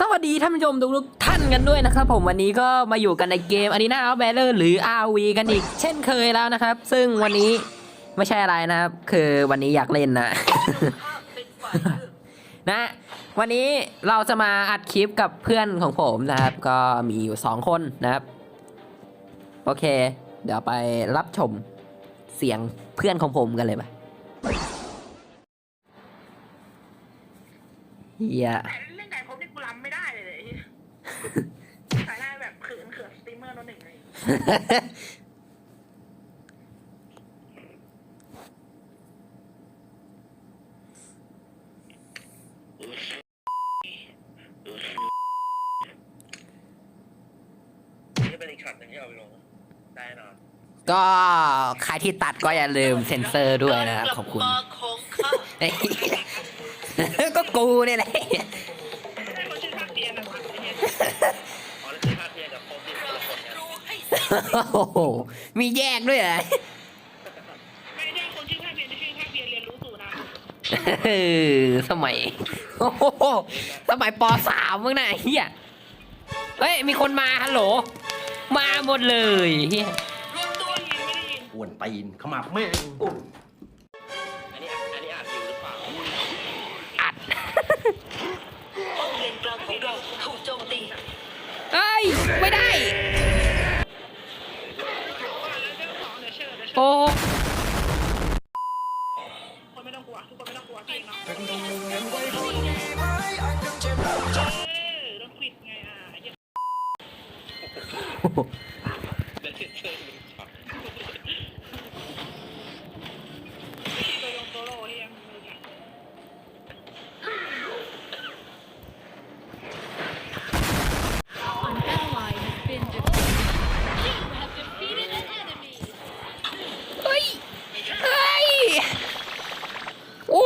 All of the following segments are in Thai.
สวัสดีท่านผู้ชมทุกๆท่านกันด้วยนะครับผมวันนี้ก็มาอยู่กันในเกมอารีนาอัลแบลเลอร์หรือ RV กันอีก เช่นเคยแล้วนะครับ ซึ่งวันนี้ไม่ใช่อะไรนะครับ คือวันนี้อยากเล่นนะ นะ วันนี้เราจะมาอัดคลิปกับเพื่อนของผมนะครับ ก็มีอยู่สองคนนะครับ โอเค เดี๋ยวไปรับชมเสียงเพื่อนของผมกันเลยไปเฮียแถ่ายหน้าแบบเขินเขินสตรีมเมอร์โนนหนึ่งเลยนี่เป็นอีกช็อตหนึ่งที่เอาไปลงได้แน่นอนก็ใครที่ตัดก็อย่าลืมเซ็นเซอร์ด้วยนะครับขอบคุณของข้าไอ้เหี้ยก็กูเนี่ยแหละ โอ้โหมีแยกด้วยเหรอไม่ใช่คนชื่อภาคเตียนที่ชื่อภาคเตียนเรียนรู้สูตรนะเออสมัยโอ้โหสมัยปสามมึงน่ะไอ้เฮียเฮ้ย มีคนมาฮัลโหล มาหมดเลยเฮียรวมตัวยินไม่ได้ยินอ้วนตีนขมับแม่งอุ๊ยอันนี้อันนี้อ่านอยู่หรือเปล่าอัดป้อมเลนกลางของเราถูกโจมตี เอ้ย ไม่ได้ โอ้คนไม่ต้องกลัวทุกคนไม่ต้องกลัวเองเนาะเออต้องควิดไงอะไอ้เหี้ย เดี๋ยวเชื่อเชื่อหนึ่งช็อต ตัวลงตัวโลเฮียมึงไง An ally has been defeated. You have defeated an enemy. เฮ้ย เฮ้ย โอ้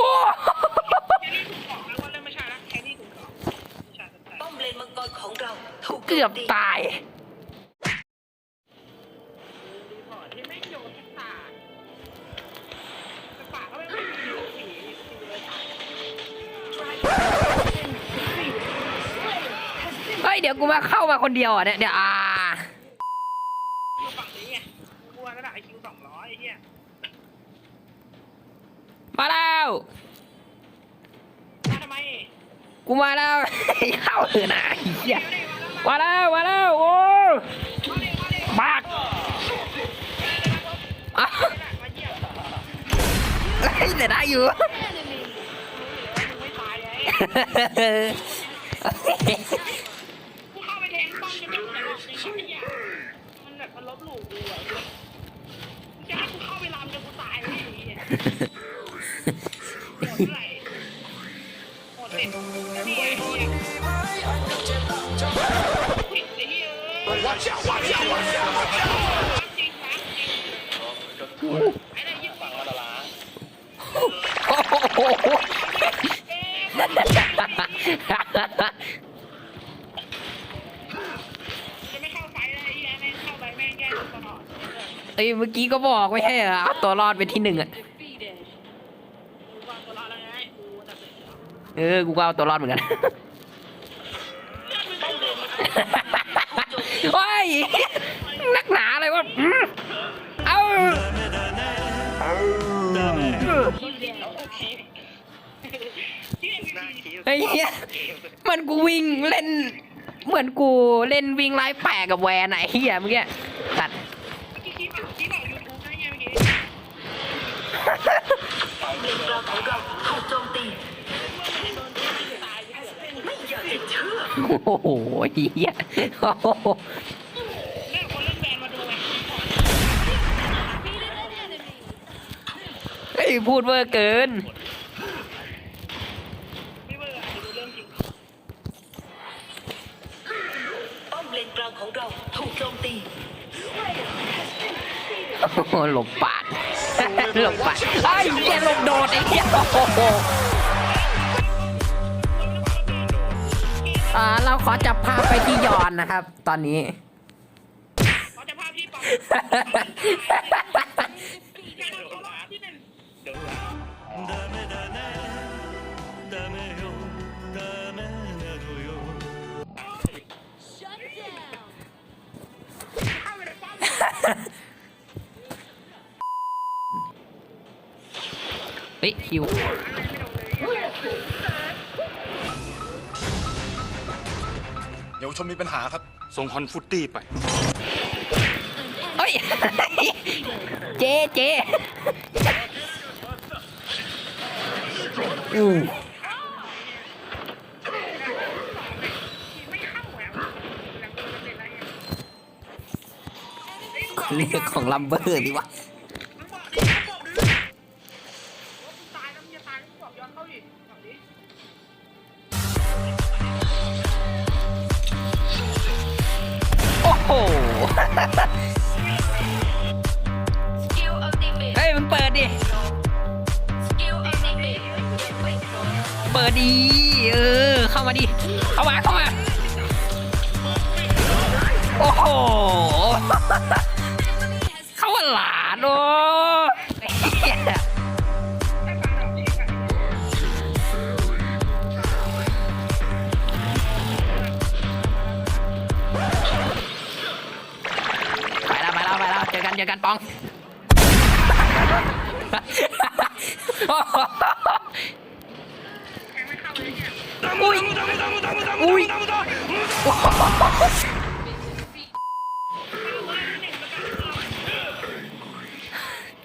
แค่นี้ถูกของแล้วว่าเริ่มไม่ใช่ละแค่นี้ถูกของไม่ใช่แต่ ป้อมเลนมังกร ของเราถูกโจมตีเกือบตายรีพอร์ตที่ไม่โยนทุกตาแต่ปากก็ไม่ไม่มีสีสีเลยตาย เฮ้ย เดี๋ยวกูมาเข้ามาคนเดียวอะเนี่ยเดี๋ยวอ่าอยู่ฝั่งนี้ไงกลัวระดับไอคิวสองร้อยไอ้เหี้ยมาแล้วมาทำไม กูมาแล้วเข้าเถอะนะไอ้เหี้ยมาแล้วมาแล้วโอ้มาเลยมาเลยบากอะมาเยี่ยมเฮ้ยแต่ได้อยู่ Enemy. มึงไม่ตาเข้าไปแทงป้อมจะไม่แต่จริงไอ้เหี้ยมันแบบมันลบหลู่กูอะจะให้กูเข้าไปรำจนกูตายเลยไอ้เหี้ย หมดนี่ไอ้เหี้ยผิดไอ้เหี้ยเอ้ยวัดจ้าวัดจ้าวัดจ้าจริงนะจริงไอ้เนี่ยยิ่งฝั่งละล้าจะไม่เข้าไฟเลยไอ้เหี้ยแม่งเข้าไปแม่งแย่งตลอด เอ้ยเมื่อกี้ก็บอกไม่ใช่เหรอเอาตัวรอดไปที่หนึ่งอะ Defeated. กูวางตัวรอดแล้วไงกูตัดสินแล้ว เออ กูก็เอาตัวรอดเหมือนกัน โอ้ย นักหนาอะไรวะอืมเอาโอเคที่เอ็มหน้าวไอ้เหี้ยมันกูวิ่งเล่น เหมือนกูเล่นวิ่งไล่แปะกับแวนไหนเฮียเมื่อกี้ตัด โอ้โหเฮียโอ้โหแม่คนเล่นแบนมาดูไง Defeated an enemy. เฮ้ยพูดเวอร์เกิน ไม่เบื่ออาจจะดูเรื่องจริงป้อมเลนกลางของเราถูกโจมตีโอ้โหหลบปาด หลบปาดไอ้เหี้ยหลบโดดไอ้เหี้ยโอ้โห เราขอจับภาพไปที่ยอนนะครับ ตอนนี้ เขาจะพาพี่ปอนเฮ้ยคิว เฮ้ยคิวเยาวชนมีปัญหาครับ ส่งฮอนฟุตตี้ไปเฮ้ย เจ๊เจ๊อู้ไม่เข้าแล้วหลังกูจะเป็นอะไรอะเรื่องของลัมเบอร์นี่วะ เฮ้ยมึงเปิดดิ เปิดดี เออ เข้ามาดิ เข้ามา เข้ามา โอ้โห ปอง อุ้ย อุ้ย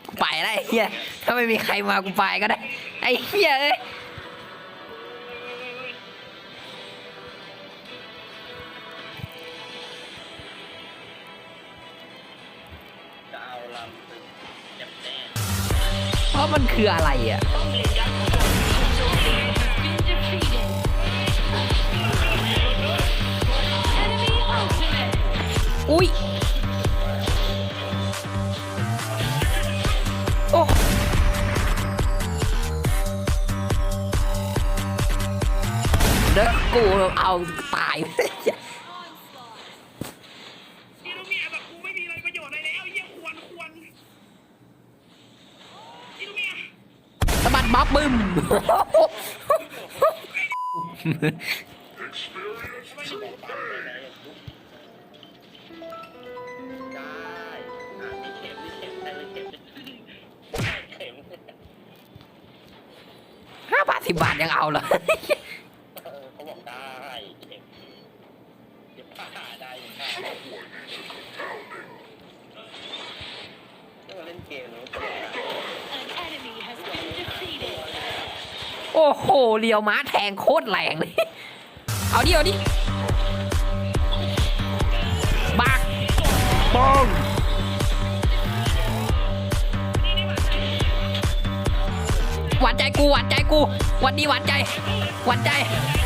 กูไปแล้วไอ้เฮียถ้าไม่มีใครมากูไปก็ได้ ไอ้เฮียเอ้ยามันคืออะไรอะอุ้ยโอ้เด็กกูเอาตาย พี่ลูกเมียแบบกูไม่มีอะไรประโยชน์อะไรแล้วเยี่ยควรควรพี่ลูกเมีย สะบัดบ๊อบบึ้มได้มีเข็มมีเข็มแต่ไม่เข็มเข็มห้าบาทสิบบาทยังเอาเหรอเขาบอกได้เดี๋ยวผ่าได้เล่นเกมเน โอ้โหเลียวม้าแทงโคตรแรงเลยเอาดิเอาดิบักปองหวานใจกูหวานใจกูหวันดีหวานใจหวานใจ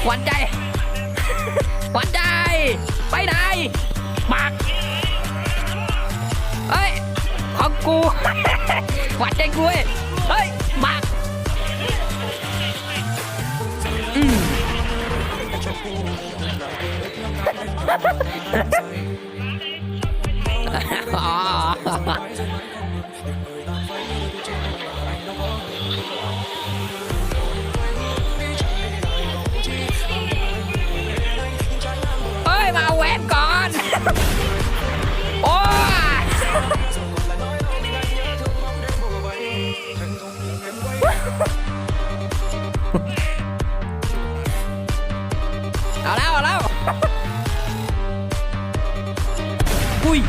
หวานใจหวานใจไปไหนบักเฮ้ยของกูหวานใจกูเว้ยเฮ้ย อ๋ อุ้ย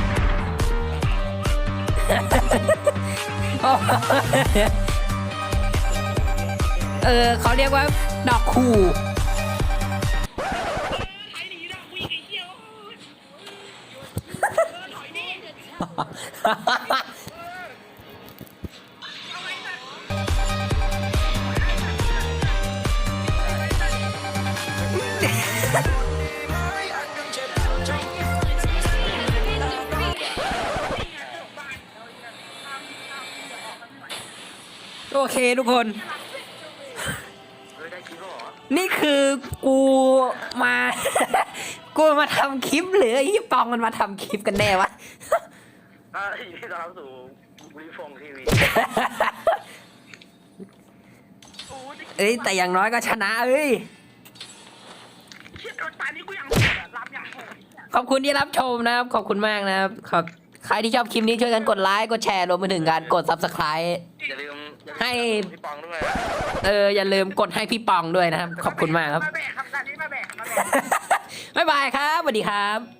เออเขาเรียกว่า ดอกคู่ โอเคทุกคนเฮ้ยได้คิดเหรอนี่คือกูมา กูมาทำคลิปหรือไอ้ยี่ปองมันมาทำคลิปกันแน่วะอะยินดีต้อนรับสู่บริฟงทีวีเอ้ยแต่อย่างน้อยก็ชนะเอ้ยเชี่ยตอนนี้กูยังโหดอะรับอย่างโหดเนี่ยขอบคุณที่รับชมนะครับ ขอบคุณมากนะครับขอบใครที่ชอบคลิปนี้ช่วยกันกดไลค์ กดแชร์รวมไปถึงการกด subscribe อย่าลืมอย่าลืม ให้พี่ปองด้วยเอออย่าลืมกดให้พี่ปองด้วยนะครับ ขอบคุณมากครับมาแบกคำสั่งนี้มาแบกมาแบกบ๊ายบายครับสวัสดีครับ